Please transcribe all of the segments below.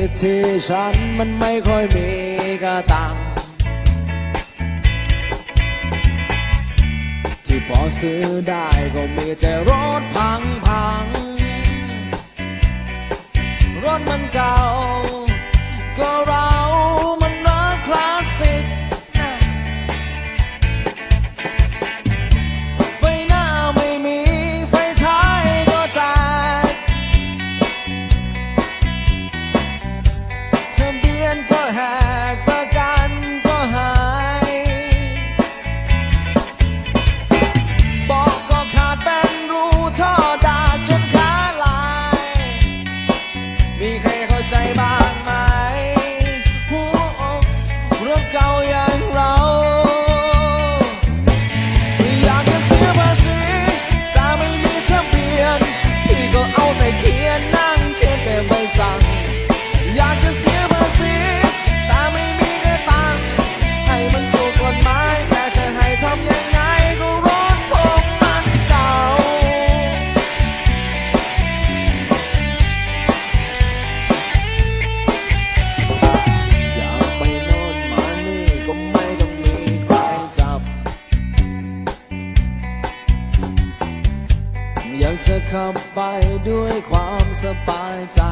ติดที่ฉันมันไม่ค่อยมีกระตัง ที่พอซื้อได้ก็มีแต่รถพังพังรถมันเก่า 在จ อากจะขับไปด้วยความสบายใจ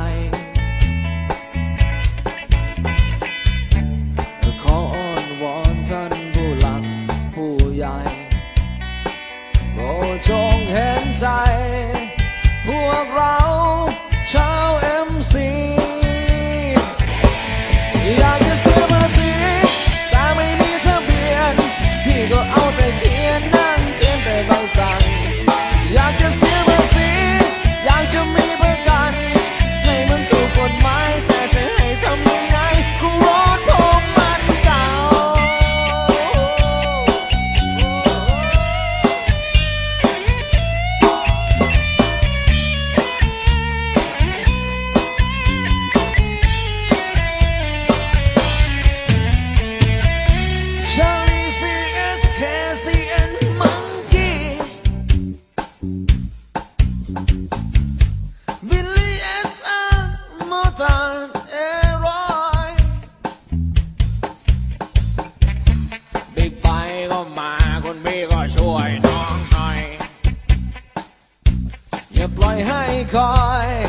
ให้คอย